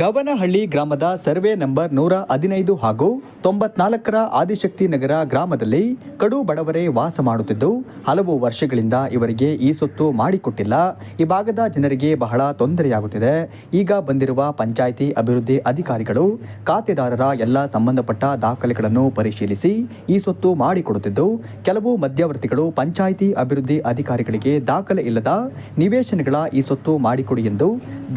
ಗವನಹಳ್ಳಿ ಗ್ರಾಮದ survey number ನೂರ ಹದಿನೈದು ಹಾಗೂ ತೊಂಬತ್ನಾಲ್ಕರ ಆದಿಶಕ್ತಿ ನಗರ ಗ್ರಾಮದಲ್ಲಿ ಕಡು ಬಡವರೇ ವಾಸ ಮಾಡುತ್ತಿದ್ದು, ಹಲವು ವರ್ಷಗಳಿಂದ ಇವರಿಗೆ ಈ ಸೊತ್ತು ಮಾಡಿಕೊಟ್ಟಿಲ್ಲ. ಈ ಭಾಗದ ಜನರಿಗೆ ಬಹಳ ತೊಂದರೆಯಾಗುತ್ತಿದೆ. ಈಗ ಬಂದಿರುವ ಪಂಚಾಯಿತಿ ಅಭಿವೃದ್ಧಿ ಅಧಿಕಾರಿಗಳು, ಖಾತೆದಾರರ ಎಲ್ಲ ಸಂಬಂಧಪಟ್ಟ ದಾಖಲೆಗಳನ್ನು ಪರಿಶೀಲಿಸಿ ಈ ಸೊತ್ತು ಮಾಡಿಕೊಡುತ್ತಿದ್ದು, ಕೆಲವು ಮಧ್ಯವರ್ತಿಗಳು ಪಂಚಾಯಿತಿ ಅಭಿವೃದ್ಧಿ ಅಧಿಕಾರಿಗಳಿಗೆ ದಾಖಲೆ ಇಲ್ಲದ ನಿವೇಶನಗಳ ಈ ಸೊತ್ತು ಮಾಡಿಕೊಡಿ ಎಂದು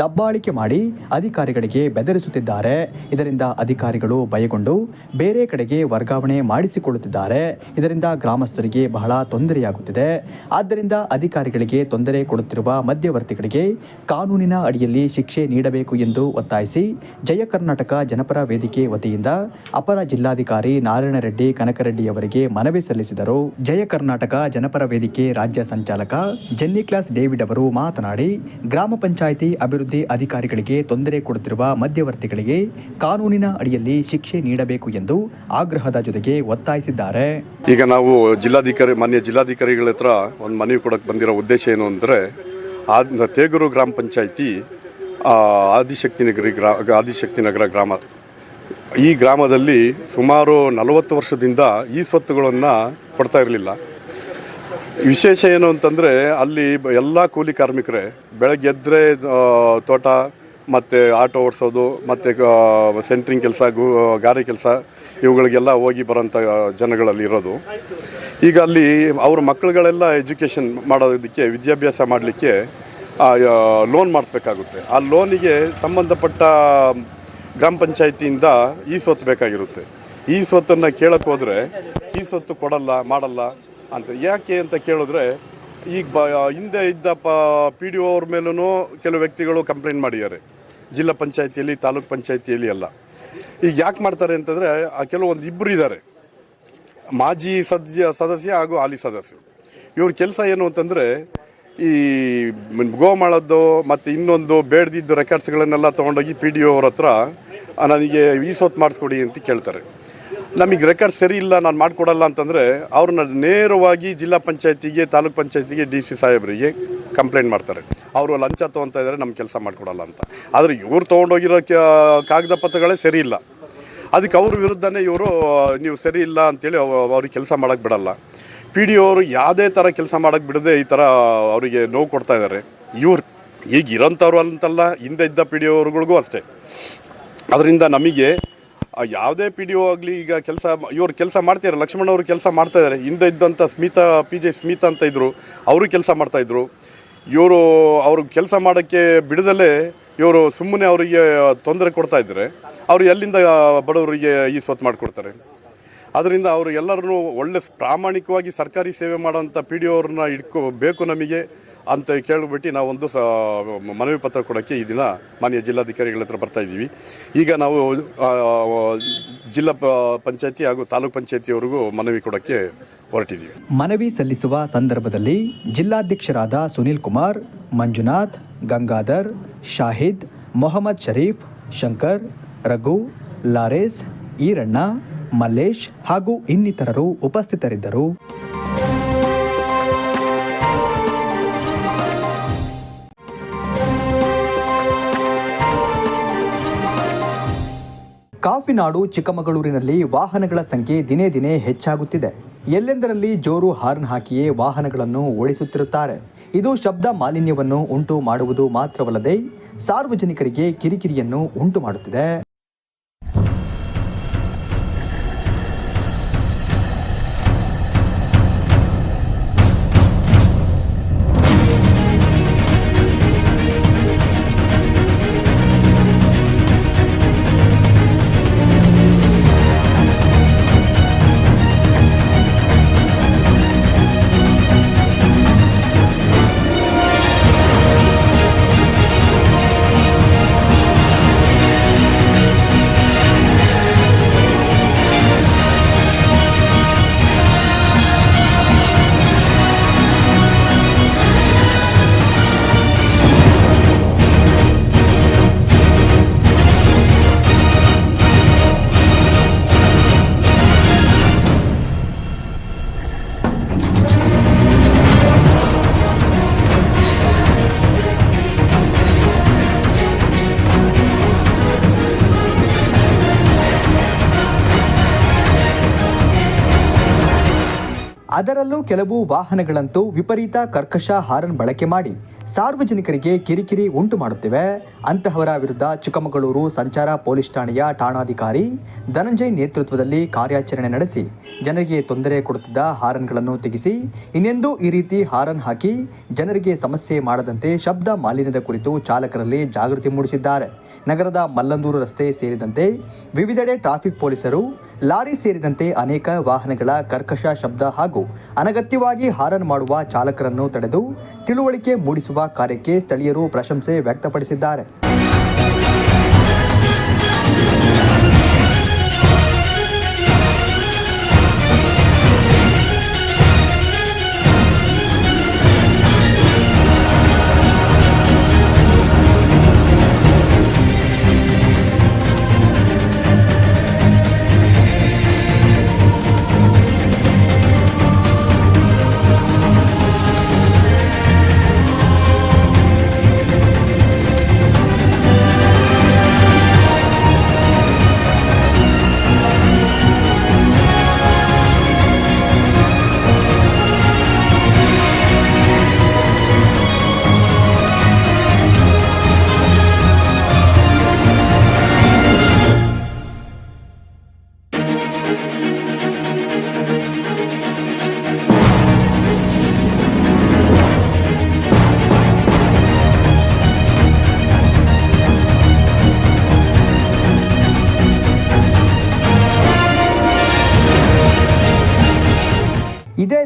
ದಬ್ಬಾಳಿಕೆ ಮಾಡಿ ಅಧಿಕಾರಿಗಳಿಗೆ ಬೆದರಿಸುತ್ತಿದ್ದಾರೆ. ಇದರಿಂದ ಅಧಿಕಾರಿಗಳು ಭಯಗೊಂಡು ಬೇರೆ ಕಡೆಗೆ ವರ್ಗಾವಣೆ ಮಾಡಿಸಿಕೊಳ್ಳುತ್ತಿದ್ದಾರೆ. ಇದರಿಂದ ಗ್ರಾಮಸ್ಥರಿಗೆ ಬಹಳ ತೊಂದರೆಯಾಗುತ್ತಿದೆ. ಆದ್ದರಿಂದ ಅಧಿಕಾರಿಗಳಿಗೆ ತೊಂದರೆ ಕೊಡುತ್ತಿರುವ ಮಧ್ಯವರ್ತಿಗಳಿಗೆ ಕಾನೂನಿನ ಅಡಿಯಲ್ಲಿ ಶಿಕ್ಷೆ ನೀಡಬೇಕು ಎಂದು ಒತ್ತಾಯಿಸಿ ಜಯ ಕರ್ನಾಟಕ ಜನಪರ ವೇದಿಕೆ ವತಿಯಿಂದ ಅಪರ ಜಿಲ್ಲಾಧಿಕಾರಿ ನಾರಾಯಣ ರೆಡ್ಡಿ ಕನಕರೆಡ್ಡಿ ಅವರಿಗೆ ಮನವಿ ಸಲ್ಲಿಸಿದರು. ಜಯ ಕರ್ನಾಟಕ ಜನಪರ ವೇದಿಕೆ ರಾಜ್ಯ ಸಂಚಾಲಕ ಜೆನ್ನಿ ಕ್ಲಾಸ್ ಡೇವಿಡ್ ಅವರು ಮಾತನಾಡಿ, ಗ್ರಾಮ ಪಂಚಾಯಿತಿ ಅಭಿವೃದ್ಧಿ ಅಧಿಕಾರಿಗಳಿಗೆ ತೊಂದರೆ ಕೊಡುತ್ತಿರುವ ಮಧ್ಯವರ್ತಿಗಳಿಗೆ ಕಾನೂನಿನ ಅಡಿಯಲ್ಲಿ ಶಿಕ್ಷೆ ನೀಡಬೇಕು ಎಂದು ಆಗ್ರಹದ ಜೊತೆಗೆ ಒತ್ತಾಯಿಸಿದ್ದಾರೆ. ಈಗ ನಾವು ಜಿಲ್ಲಾಧಿಕಾರಿ, ಮಾನ್ಯ ಜಿಲ್ಲಾಧಿಕಾರಿಗಳ ಹತ್ರ ಒಂದು ಮನವಿ ಕೊಡಕ್ಕೆ ಬಂದಿರೋ ಉದ್ದೇಶ ಏನು ಅಂದರೆ ತೇಗೂರು ಗ್ರಾಮ ಪಂಚಾಯಿತಿ ಆದಿಶಕ್ತಿ ನಗರಿ ಗ್ರಾ, ಆದಿಶಕ್ತಿ ನಗರ ಗ್ರಾಮ. ಈ ಗ್ರಾಮದಲ್ಲಿ ಸುಮಾರು ನಲವತ್ತು ವರ್ಷದಿಂದ ಈ ಸ್ವತ್ತುಗಳನ್ನು ಕೊಡ್ತಾ ಇರಲಿಲ್ಲ. ವಿಶೇಷ ಏನು ಅಂತಂದರೆ, ಅಲ್ಲಿ ಎಲ್ಲ ಕೂಲಿ ಕಾರ್ಮಿಕರೇ ಬೆಳಗ್ಗೆ ಎದ್ದರೆ ತೋಟ ಮತ್ತು ಆಟೋ ಓಡಿಸೋದು, ಮತ್ತು ಸೆಂಟ್ರಿಂಗ್ ಕೆಲಸ, ಗು ಗಾರೆ ಕೆಲಸ, ಇವುಗಳಿಗೆಲ್ಲ ಹೋಗಿ ಬರೋಂಥ ಜನಗಳಲ್ಲಿ ಇರೋದು. ಈಗ ಅಲ್ಲಿ ಅವ್ರ ಮಕ್ಕಳುಗಳೆಲ್ಲ ಎಜುಕೇಷನ್ ಮಾಡೋದಕ್ಕೆ, ವಿದ್ಯಾಭ್ಯಾಸ ಮಾಡಲಿಕ್ಕೆ ಲೋನ್ ಮಾಡಿಸ್ಬೇಕಾಗುತ್ತೆ. ಆ ಲೋನಿಗೆ ಸಂಬಂಧಪಟ್ಟ, ಗ್ರಾಮ ಪಂಚಾಯತಿಯಿಂದ ಈ ಸ್ವತ್ತು ಬೇಕಾಗಿರುತ್ತೆ. ಈ ಸ್ವತ್ತನ್ನು ಕೇಳಕ್ಕೆ ಈ ಸ್ವತ್ತು ಕೊಡಲ್ಲ, ಮಾಡಲ್ಲ ಅಂತ, ಯಾಕೆ ಅಂತ ಕೇಳಿದ್ರೆ, ಈಗ ಬ, ಹಿಂದೆ ಇದ್ದ, ಪ ಪಿ ಡಿ ಒ ಅವ್ರ ಮೇಲೂ ಕೆಲವು ವ್ಯಕ್ತಿಗಳು ಕಂಪ್ಲೇಂಟ್ ಮಾಡಿದ್ದಾರೆ. ಜಿಲ್ಲಾ ಪಂಚಾಯತಿಯಲ್ಲಿ, ತಾಲೂಕ್ ಪಂಚಾಯತಿಯಲ್ಲಿ ಎಲ್ಲ ಈಗ ಯಾಕೆ ಮಾಡ್ತಾರೆ ಅಂತಂದರೆ, ಆ ಕೆಲವೊಂದು ಇಬ್ಬರು ಇದ್ದಾರೆ ಮಾಜಿ ಸದ್ಯ ಸದಸ್ಯ ಹಾಗೂ ಹಾಲಿ ಸದಸ್ಯ ಇವ್ರ ಕೆಲಸ ಏನು ಅಂತಂದರೆ, ಈ ಗೋಮಾಳದ್ದು ಮತ್ತು ಇನ್ನೊಂದು ಬೇಡ್ದಿದ್ದು ರೆಕಾರ್ಡ್ಸ್ಗಳನ್ನೆಲ್ಲ ತೊಗೊಂಡೋಗಿ ಪಿ ಡಿ ಒ ಅವ್ರ ಹತ್ರ ನನಗೆ ಈ ಸೊತ್ತು ಮಾಡಿಸ್ಕೊಡಿ ಅಂತ ಕೇಳ್ತಾರೆ. ನಮಗೆ ರೆಕಾರ್ಡ್ ಸರಿ ಇಲ್ಲ, ನಾನು ಮಾಡಿಕೊಡಲ್ಲ ಅಂತಂದರೆ, ಅವ್ರನ್ನ ನೇರವಾಗಿ ಜಿಲ್ಲಾ ಪಂಚಾಯತಿಗೆ, ತಾಲೂಕ್ ಪಂಚಾಯತಿಗೆ ಡಿ ಸಿ ಸಾಹೇಬರಿಗೆ ಕಂಪ್ಲೇಂಟ್ ಮಾಡ್ತಾರೆ. ಅವರು ಲಂಚ ತೊಗೊತಾ ಇದ್ದಾರೆ ನಮ್ಮ ಕೆಲಸ ಮಾಡಿಕೊಡಲ್ಲ ಅಂತ. ಆದರೆ ಇವ್ರು ತೊಗೊಂಡೋಗಿರೋ ಕಾಗದ ಪತ್ರಗಳೇ ಸರಿ ಇಲ್ಲ. ಅದಕ್ಕೆ ಅವ್ರ ವಿರುದ್ಧನೇ ಇವರು ನೀವು ಸರಿ ಇಲ್ಲ ಅಂತೇಳಿ ಅವ- ಅವ್ರಿಗೆ ಕೆಲಸ ಮಾಡೋಕ್ಕೆ ಬಿಡಲ್ಲ. ಪಿ ಡಿ ಅವರು ಯಾವುದೇ ಥರ ಕೆಲಸ ಮಾಡೋಕ್ಕೆ ಬಿಡದೆ ಈ ಥರ ಅವರಿಗೆ ನೋವು ಕೊಡ್ತಾ ಇದ್ದಾರೆ ಇವ್ರು ಈಗ ಇರೋಂಥವ್ರು ಅಂತಲ್ಲ, ಹಿಂದೆ ಇದ್ದ ಪಿ ಡಿ ಅವ್ರುಗಳಿಗೂ ಅಷ್ಟೇ. ಅದರಿಂದ ನಮಗೆ ಯಾವುದೇ ಪಿ ಡಿ ಒ ಆಗಲಿ ಈಗ ಕೆಲಸ, ಇವರು ಕೆಲಸ ಮಾಡ್ತಿದ್ದಾರೆ ಲಕ್ಷ್ಮಣ ಅವರು ಕೆಲಸ ಮಾಡ್ತಾ ಇದ್ದಾರೆ ಹಿಂದೆ ಇದ್ದಂಥ ಸ್ಮಿತಾ, ಪಿ ಜೆ ಸ್ಮಿತಾ ಅಂತ ಇದ್ದರು ಅವರು ಕೆಲಸ ಮಾಡ್ತಾಯಿದ್ರು ಇವರು ಅವ್ರ ಕೆಲಸ ಮಾಡೋಕ್ಕೆ ಬಿಡದಲ್ಲೇ ಇವರು ಸುಮ್ಮನೆ ಅವರಿಗೆ ತೊಂದರೆ ಕೊಡ್ತಾ ಇದ್ದಾರೆ. ಅವರು ಎಲ್ಲಿಂದ ಬಡವರಿಗೆ ಈ ಸ್ವತ್ತು ಮಾಡಿಕೊಡ್ತಾರೆ? ಅದರಿಂದ ಅವರು ಎಲ್ಲರನ್ನೂ ಒಳ್ಳೆ ಪ್ರಾಮಾಣಿಕವಾಗಿ ಸರ್ಕಾರಿ ಸೇವೆ ಮಾಡೋಂಥ ಪಿ ಡಿ ಅವ್ರನ್ನ ಇಟ್ಕೋ ಬೇಕು ನಮಗೆ ಅಂತ ಕೇಳಿಬಿಟ್ಟು ನಾವೊಂದು ಸ, ಮನವಿ ಪತ್ರ ಕೊಡೋಕ್ಕೆ ಈ ದಿನ ಮಾನ್ಯ ಜಿಲ್ಲಾಧಿಕಾರಿಗಳ ಹತ್ರ ಬರ್ತಾ ಇದ್ದೀವಿ. ಈಗ ನಾವು ಜಿಲ್ಲಾ ಪಂಚಾಯತಿ ಹಾಗೂ ತಾಲೂಕು ಪಂಚಾಯತಿಯವರೆಗೂ ಮನವಿ ಕೊಡೋಕ್ಕೆ ಹೊರಟಿದ್ದೀವಿ. ಮನವಿ ಸಲ್ಲಿಸುವ ಸಂದರ್ಭದಲ್ಲಿ ಜಿಲ್ಲಾಧ್ಯಕ್ಷರಾದ ಸುನೀಲ್ ಕುಮಾರ್, ಮಂಜುನಾಥ್, ಗಂಗಾಧರ್, ಶಾಹಿದ್, ಮೊಹಮ್ಮದ್ ಶರೀಫ್, ಶಂಕರ್, ರಘು, ಲಾರೇಸ್, ಈರಣ್ಣ, ಮಲ್ಲೇಶ್ ಹಾಗೂ ಇನ್ನಿತರರು ಉಪಸ್ಥಿತರಿದ್ದರು. ಕಾಫಿನಾಡು, ಚಿಕ್ಕಮಗಳೂರಿನಲ್ಲಿ ವಾಹನಗಳ ಸಂಖ್ಯೆ ದಿನೇ ದಿನೇ ಹೆಚ್ಚಾಗುತ್ತಿದೆ. ಎಲ್ಲೆಂದರಲ್ಲಿ ಜೋರು ಹಾರ್ನ್ ಹಾಕಿಯೇ ವಾಹನಗಳನ್ನು ಓಡಿಸುತ್ತಿರುತ್ತಾರೆ. ಇದು ಶಬ್ದ ಮಾಲಿನ್ಯವನ್ನು ಉಂಟು ಮಾಡುವುದು ಮಾತ್ರವಲ್ಲದೆ ಸಾರ್ವಜನಿಕರಿಗೆ ಕಿರಿಕಿರಿಯನ್ನು ಉಂಟು ಮಾಡುತ್ತಿದೆ. ಅದರಲ್ಲೂ ಕೆಲವು ವಾಹನಗಳಂತೂ ವಿಪರೀತ ಕರ್ಕಶ ಹಾರನ್ ಬಳಕೆ ಮಾಡಿ ಸಾರ್ವಜನಿಕರಿಗೆ ಕಿರಿಕಿರಿ ಉಂಟು ಮಾಡುತ್ತಿವೆ. ಅಂತಹವರ ವಿರುದ್ಧ ಚಿಕ್ಕಮಗಳೂರು ಸಂಚಾರ ಪೊಲೀಸ್ ಠಾಣೆಯ ಠಾಣಾಧಿಕಾರಿ ಧನಂಜಯ್ ನೇತೃತ್ವದಲ್ಲಿ ಕಾರ್ಯಾಚರಣೆ ನಡೆಸಿ ಜನರಿಗೆ ತೊಂದರೆ ಕೊಡುತ್ತಿದ್ದ ಹಾರನ್ಗಳನ್ನು ತೆಗೆಸಿ ಇನ್ನೆಂದೂ ಈ ರೀತಿ ಹಾರನ್ ಹಾಕಿ ಜನರಿಗೆ ಸಮಸ್ಯೆ ಮಾಡದಂತೆ ಶಬ್ದ ಮಾಲಿನ್ಯದ ಕುರಿತು ಚಾಲಕರಲ್ಲಿ ಜಾಗೃತಿ ಮೂಡಿಸಿದ್ದಾರೆ. ನಗರದ ಮಲ್ಲಂದೂರು ರಸ್ತೆ ಸೇರಿದಂತೆ ವಿವಿಧೆಡೆ ಟ್ರಾಫಿಕ್ ಪೊಲೀಸರು, ಲಾರಿ ಸೇರಿದಂತೆ ಅನೇಕ ವಾಹನಗಳ ಕರ್ಕಶ ಶಬ್ದ ಹಾಗೂ ಅನಗತ್ಯವಾಗಿ ಹಾರನ್ ಮಾಡುವ ಚಾಲಕರನ್ನು ತಡೆದು ತಿಳುವಳಿಕೆ ಮೂಡಿಸುವ ಕಾರ್ಯಕ್ಕೆ ಸ್ಥಳೀಯರು ಪ್ರಶಂಸೆ ವ್ಯಕ್ತಪಡಿಸಿದ್ದಾರೆ.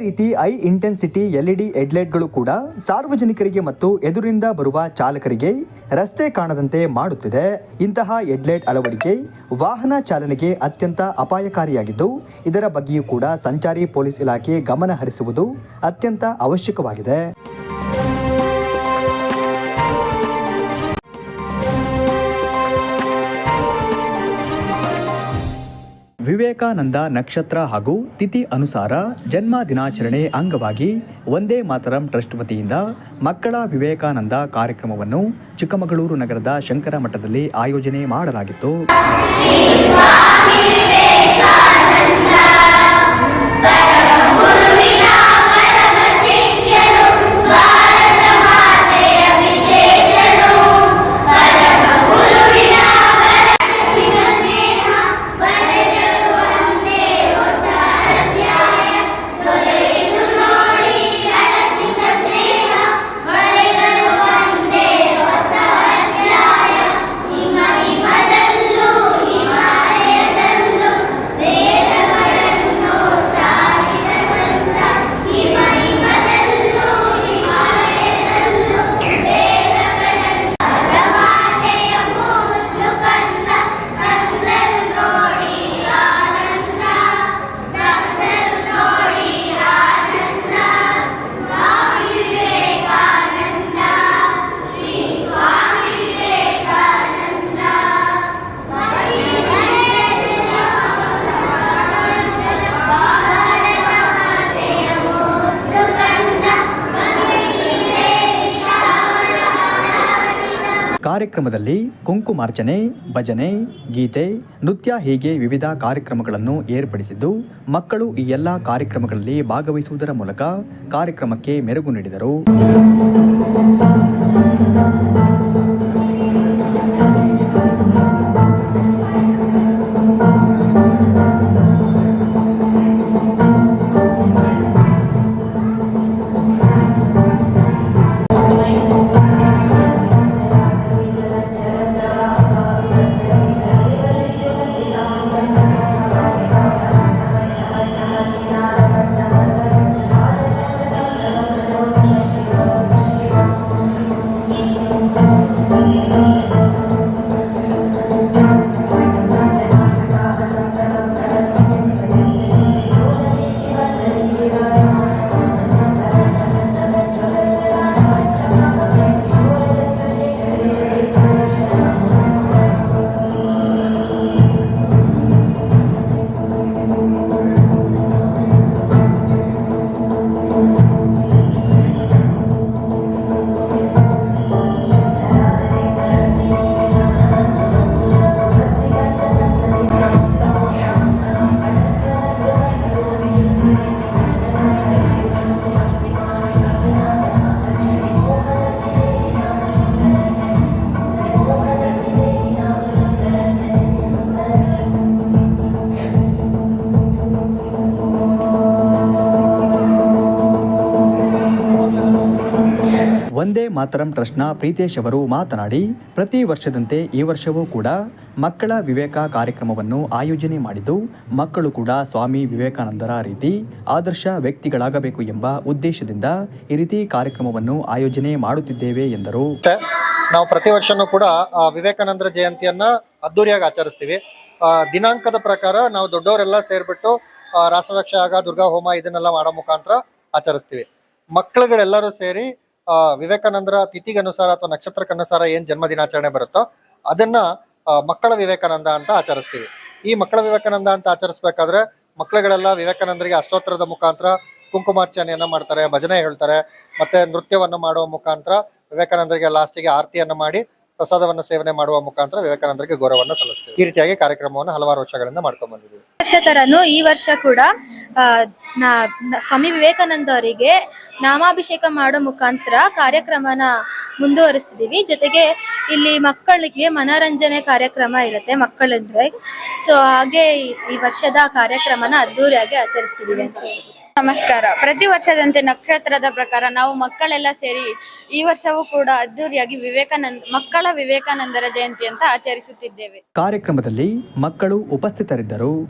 ರೀತಿ ಐ ಇಂಟೆನ್ಸಿಟಿ ಎಲ್ಇಡಿ ಹೆಡ್ಲೈಟ್ಗಳು ಕೂಡ ಸಾರ್ವಜನಿಕರಿಗೆ ಮತ್ತು ಎದುರಿಂದ ಬರುವ ಚಾಲಕರಿಗೆ ರಸ್ತೆ ಕಾಣದಂತೆ ಮಾಡುತ್ತಿದೆ. ಇಂತಹ ಹೆಡ್ಲೈಟ್ ಅಳವಡಿಕೆ ವಾಹನ ಚಾಲನೆಗೆ ಅತ್ಯಂತ ಅಪಾಯಕಾರಿಯಾಗಿದ್ದು, ಇದರ ಬಗ್ಗೆಯೂ ಕೂಡ ಸಂಚಾರಿ ಪೊಲೀಸ್ ಇಲಾಖೆ ಗಮನ ಹರಿಸುವುದು ಅತ್ಯಂತ ಅವಶ್ಯಕವಾಗಿದೆ. ವಿವೇಕಾನಂದ ನಕ್ಷತ್ರ ಹಾಗೂ ತಿಥಿ ಅನುಸಾರ ಜನ್ಮ ದಿನಾಚರಣೆ ಅಂಗವಾಗಿ ಒಂದೇ ಮಾತರಂ ಟ್ರಸ್ಟ್ ವತಿಯಿಂದ ಮಕ್ಕಳ ವಿವೇಕಾನಂದ ಕಾರ್ಯಕ್ರಮವನ್ನು ಚಿಕ್ಕಮಗಳೂರು ನಗರದ ಶಂಕರ ಮಠದಲ್ಲಿ ಆಯೋಜನೆ ಮಾಡಲಾಗಿತ್ತು. ಕಾರ್ಯಕ್ರಮದಲ್ಲಿ ಕುಂಕುಮಾರ್ಚನೆ ಭಜನೆ, ಗೀತೆ, ನೃತ್ಯ ಹೀಗೆ ವಿವಿಧ ಕಾರ್ಯಕ್ರಮಗಳನ್ನು ಏರ್ಪಡಿಸಿದ್ದು, ಮಕ್ಕಳು ಈ ಎಲ್ಲ ಕಾರ್ಯಕ್ರಮಗಳಲ್ಲಿ ಭಾಗವಹಿಸುವುದರ ಮೂಲಕ ಕಾರ್ಯಕ್ರಮಕ್ಕೆ ಮೆರುಗು ನೀಡಿದರು. ಒಂದೇ ಮಾತರಂ ಟ್ರಸ್ಟ್ನ ಪ್ರೀತೇಶ್ ಅವರು ಮಾತನಾಡಿ, ಪ್ರತಿ ವರ್ಷದಂತೆ ಈ ವರ್ಷವೂ ಕೂಡ ಮಕ್ಕಳ ವಿವೇಕ ಕಾರ್ಯಕ್ರಮವನ್ನು ಆಯೋಜನೆ ಮಾಡಿದ್ದು, ಮಕ್ಕಳು ಕೂಡ ಸ್ವಾಮಿ ವಿವೇಕಾನಂದರ ರೀತಿ ಆದರ್ಶ ವ್ಯಕ್ತಿಗಳಾಗಬೇಕು ಎಂಬ ಉದ್ದೇಶದಿಂದ ಈ ರೀತಿ ಕಾರ್ಯಕ್ರಮವನ್ನು ಆಯೋಜನೆ ಮಾಡುತ್ತಿದ್ದೇವೆ ಎಂದರು. ನಾವು ಪ್ರತಿ ವರ್ಷನೂ ಕೂಡ ವಿವೇಕಾನಂದರ ಜಯಂತಿಯನ್ನ ಅದ್ದೂರಿಯಾಗಿ ಆಚರಿಸ್ತೀವಿ. ದಿನಾಂಕದ ಪ್ರಕಾರ ನಾವು ದೊಡ್ಡವರೆಲ್ಲ ಸೇರ್ಬಿಟ್ಟು ರಾಷ್ಟ್ರರಕ್ಷೆ ಆಗ, ದುರ್ಗಾ ಹೋಮ ಇದನ್ನೆಲ್ಲ ಮಾಡೋ ಮುಖಾಂತರ ಆಚರಿಸ್ತೀವಿ. ಮಕ್ಕಳುಗಳೆಲ್ಲರೂ ಸೇರಿ ವಿವೇಕಾನಂದರ ತಿಥಿಗನುಸಾರ ಅಥವಾ ನಕ್ಷತ್ರಕ್ಕನುಸಾರ ಏನ್ ಜನ್ಮ ದಿನಾಚರಣೆ ಬರುತ್ತೋ ಅದನ್ನ ಮಕ್ಕಳ ವಿವೇಕಾನಂದ ಅಂತ ಆಚರಿಸ್ತೀವಿ. ಈ ಮಕ್ಕಳ ವಿವೇಕಾನಂದ ಅಂತ ಆಚರಿಸ್ಬೇಕಾದ್ರೆ ಮಕ್ಕಳುಗಳೆಲ್ಲ ವಿವೇಕಾನಂದರಿಗೆ ಅಷ್ಟೋತ್ತರದ ಮುಖಾಂತರ ಕುಂಕುಮಾರ್ಚನೆಯನ್ನ ಮಾಡ್ತಾರೆ, ಭಜನೆ ಹೇಳ್ತಾರೆ, ಮತ್ತೆ ನೃತ್ಯವನ್ನು ಮಾಡುವ ಮುಖಾಂತರ ವಿವೇಕಾನಂದರಿಗೆ ಲಾಸ್ಟಿಗೆ ಆರತಿಯನ್ನು ಮಾಡಿ ಪ್ರಸಾದವನ್ನು ಸೇವನೆ ಮಾಡುವ ಮುಖಾಂತರ ವಿವೇಕಾನಂದರಿಗೆ ಗೌರವವನ್ನು ಸಲ್ಲಿಸ್ತೀವಿ. ಈ ರೀತಿಯಾಗಿ ಕಾರ್ಯಕ್ರಮವನ್ನು ಹಲವಾರು ವರ್ಷಗಳಿಂದ ಮಾಡ್ಕೊಂಡ್ ಬಂದಿದ್ದೀವಿ. ತರನು ಈ ವರ್ಷ ಕೂಡ ಆ, ನಾ- ಸ್ವಾಮಿ ವಿವೇಕಾನಂದ ಅವರಿಗೆ ನಾಮಾಭಿಷೇಕ ಮಾಡೋ ಮುಖಾಂತರ ಕಾರ್ಯಕ್ರಮನ ಮುಂದುವರಿಸಿದೀವಿ. ಜೊತೆಗೆ ಇಲ್ಲಿ ಮಕ್ಕಳಿಗೆ ಮನೋರಂಜನೆ ಕಾರ್ಯಕ್ರಮ ಇರುತ್ತೆ ಮಕ್ಕಳಂದ್ರೆ. ಸೊ ಹಾಗೆ ಈ- ಈ ವರ್ಷದ ಕಾರ್ಯಕ್ರಮನ ಅದ್ದೂರಿಯಾಗಿ ಆಚರಿಸ್ತಿದೀವಿ ಅಂತ ನಮಸ್ಕಾರ. ಪ್ರತಿ ವರ್ಷದಂತೆ ನಕ್ಷತ್ರದ ಪ್ರಕಾರ ನಾವು ಮಕ್ಕಳೆಲ್ಲ ಸೇರಿ ಈ ವರ್ಷವೂ ಕೂಡ ಅದ್ದೂರಿಯಾಗಿ ವಿವೇಕಾನಂದ ಮಕ್ಕಳ ವಿವೇಕಾನಂದರ ಜಯಂತಿ ಅಂತ ಆಚರಿಸುತ್ತಿದ್ದೇವೆ. ಕಾರ್ಯಕ್ರಮದಲ್ಲಿ ಮಕ್ಕಳು ಉಪಸ್ಥಿತರಿದ್ದರು.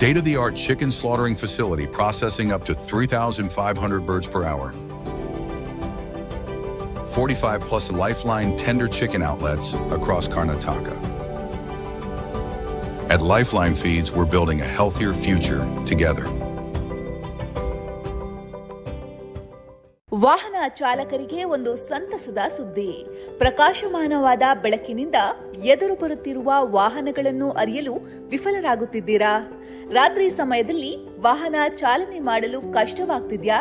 State of the art chicken slaughtering facility processing up to 3,500 birds per hour. 45 plus Lifeline tender chicken outlets across Karnataka. At Lifeline Feeds, we're building a healthier future together. ವಾಹನ ಚಾಲಕರಿಗೆ ಒಂದು ಸಂತಸದ ಸುದ್ದಿ ಪ್ರಕಾಶಮಾನವಾದ ಬೆಳಕಿನಿಂದ ಎದುರು ಬರುತ್ತಿರುವ ವಾಹನಗಳನ್ನು ಅರಿಯಲು ವಿಫಲರಾಗುತ್ತಿದ್ದೀರಾ ರಾತ್ರಿ ಸಮಯದಲ್ಲಿ ವಾಹನ ಚಾಲನೆ ಮಾಡಲು ಕಷ್ಟವಾಗ್ತಿದ್ಯಾ?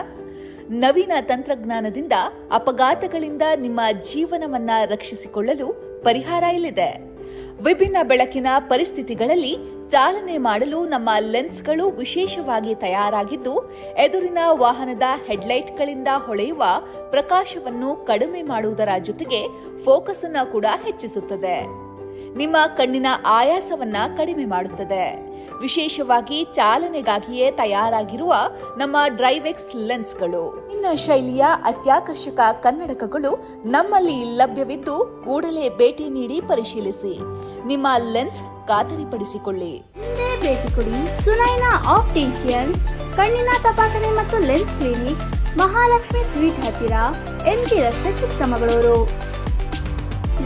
ನವೀನ ತಂತ್ರಜ್ಞಾನದಿಂದ ಅಪಘಾತಗಳಿಂದ ನಿಮ್ಮ ಜೀವನವನ್ನ ರಕ್ಷಿಸಿಕೊಳ್ಳಲು ಪರಿಹಾರ ಇಲ್ಲಿದೆ ವಿಭಿನ್ನ ಬೆಳಕಿನ ಪರಿಸ್ಥಿತಿಗಳಲ್ಲಿ ಚಾಲನೆ ಮಾಡಲು ನಮ್ಮ ಲೆನ್ಸ್ಗಳು ವಿಶೇಷವಾಗಿ ತಯಾರಾಗಿದ್ದು, ಎದುರಿನ ವಾಹನದ ಹೆಡ್ಲೈಟ್ಗಳಿಂದ ಹೊಳೆಯುವ ಪ್ರಕಾಶವನ್ನು ಕಡಿಮೆ ಮಾಡುವುದರ ಜೊತೆಗೆ ಫೋಕಸ್ ಅನ್ನು ಕೂಡ ಹೆಚ್ಚಿಸುತ್ತದೆ. ನಿಮ್ಮ ಕಣ್ಣಿನ ಆಯಾಸವನ್ನ ಕಡಿಮೆ ಮಾಡುತ್ತದೆ. ವಿಶೇಷವಾಗಿ ಚಾಲನೆಗಾಗಿಯೇ ತಯಾರಾಗಿರುವ ನಮ್ಮ ಡ್ರೈವೆಕ್ಸ್ ಲೆನ್ಸ್ಗಳು. ಇನ್ನ ಶೈಲಿಯ ಅತ್ಯಾಕರ್ಷಕ ಕನ್ನಡಕಗಳು ನಮ್ಮಲ್ಲಿ ಲಭ್ಯವಿದ್ದು ಕೂಡಲೇ ಭೇಟಿ ನೀಡಿ ಪರಿಶೀಲಿಸಿ. ನಿಮ್ಮ ಲೆನ್ಸ್ ಖಾತರಿಪಡಿಸಿಕೊಳ್ಳಿ. ಭೇಟಿ ಕೊಡಿ ಸುನೈನಾ ಆಪ್ಟಿಷಿಯನ್ಸ್, ಕಣ್ಣಿನ ತಪಾಸಣೆ ಮತ್ತು ಲೆನ್ಸ್ ಕ್ಲಿನಿಕ್, ಮಹಾಲಕ್ಷ್ಮಿ ಸ್ವೀಟ್ ಹತ್ತಿರ ಎಂಜಿ ರಸ್ತೆ ಚಿಕ್ಕಮಗಳೂರು.